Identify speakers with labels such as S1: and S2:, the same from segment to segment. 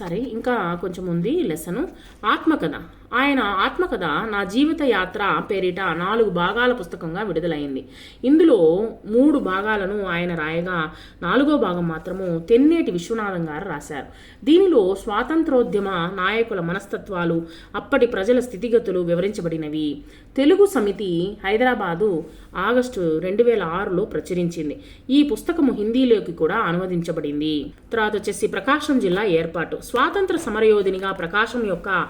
S1: సరే ఇంకా కొంచెం ఉంది లెసను ఆత్మకథ. ఆయన ఆత్మకథ నా జీవిత యాత్ర పేరిట నాలుగు భాగాల పుస్తకంగా విడుదలైంది. ఇందులో మూడు భాగాలను ఆయన రాయగా నాలుగో భాగం మాత్రము తెన్నేటి విశ్వనాథం గారు రాశారు. దీనిలో స్వాతంత్రోద్యమ నాయకుల మనస్తత్వాలు అప్పటి ప్రజల స్థితిగతులు వివరించబడినవి. తెలుగు సమితి హైదరాబాదు ఆగస్టు రెండు వేల ఆరులో ప్రచురించింది. ఈ పుస్తకము హిందీలోకి కూడా అనువదించబడింది. తర్వాత వచ్చేసి ప్రకాశం జిల్లా ఏర్పాటు. స్వాతంత్ర సమరయోధినిగా ప్రకాశం యొక్క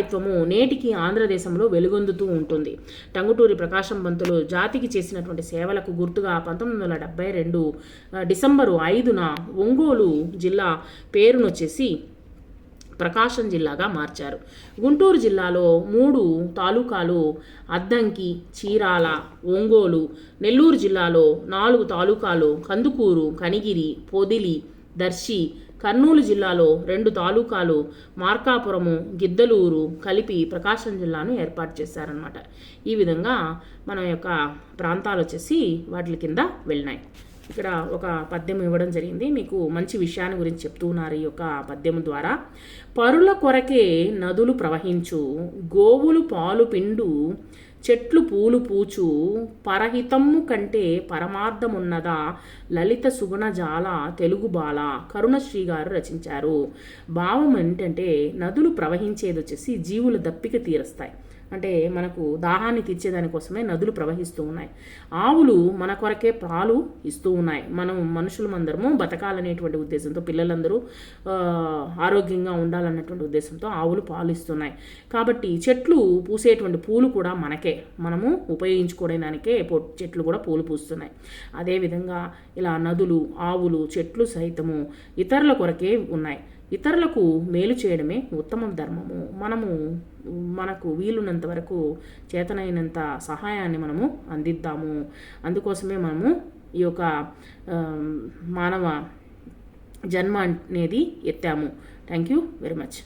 S1: ఉత్తరదాయిత్వము నేటికి ఆంధ్రదేశంలో వెలుగొందుతూ ఉంటుంది. టంగుటూరి ప్రకాశం పంతులు జాతికి చేసినటువంటి సేవలకు గుర్తుగా పంతొమ్మిది వందల డెబ్బై రెండు డిసెంబరు ఐదున ఒంగోలు జిల్లా పేరునొచ్చేసి ప్రకాశం జిల్లాగా మార్చారు. గుంటూరు జిల్లాలో మూడు తాలూకాలు అద్దంకి చీరాల ఒంగోలు నెల్లూరు జిల్లాలో నాలుగు తాలూకాలు కందుకూరు కనిగిరి పొదిలి దర్శి కర్నూలు జిల్లాలో రెండు తాలూకాలు మార్కాపురము గిద్దలూరు కలిపి ప్రకాశం జిల్లాను ఏర్పాటు చేశారనమాట ఈ విధంగా మన యొక్క ప్రాంతాలు వచ్చేసి వాటి కింద వెళ్ళినాయి. ఇక్కడ ఒక పద్యం ఇవ్వడం జరిగింది. మీకు మంచి విషయాన్ని గురించి చెప్తూ ఉన్నారు ఈ యొక్క పద్యం ద్వారా. పరుల కొరకే నదులు ప్రవహించు గోవులు పాలు పిండు చెట్లు పూలు పూచు పరహితమ్ము కంటే పరమార్థమున్నదా? లలిత సుగుణజాల తెలుగు బాల కరుణశ్రీ గారు రచించారు. భావం ఏంటంటే నదులు ప్రవహించేది వచ్చేసి జీవుల దప్పిక తీరుస్తాయి. అంటే మనకు దాహాన్ని తీర్చేదానికోసమే నదులు ప్రవహిస్తూ ఉన్నాయి. ఆవులు మన కొరకే పాలు ఇస్తూ ఉన్నాయి. మనం మనుషులమందరము బతకాలనేటువంటి ఉద్దేశంతో పిల్లలందరూ ఆరోగ్యంగా ఉండాలన్నటువంటి ఉద్దేశంతో ఆవులు పాలు ఇస్తున్నాయి. కాబట్టి చెట్లు పూసేటువంటి పూలు కూడా మనకే. మనము ఉపయోగించుకోవడానికే చెట్లు కూడా పూలు పూస్తున్నాయి. అదేవిధంగా ఇలా నదులు ఆవులు చెట్లు సైతము ఇతరుల కొరకే ఉన్నాయి. ఇతరులకు మేలు చేయడమే ఉత్తమ ధర్మము. మనము మనకు వీలున్నంత వరకు చేతనైనంత సహాయాన్ని మనము అందిద్దాము. అందుకోసమే మనము ఈ యొక్క మానవ జన్మ అనేది ఎత్తాము. Thank you very much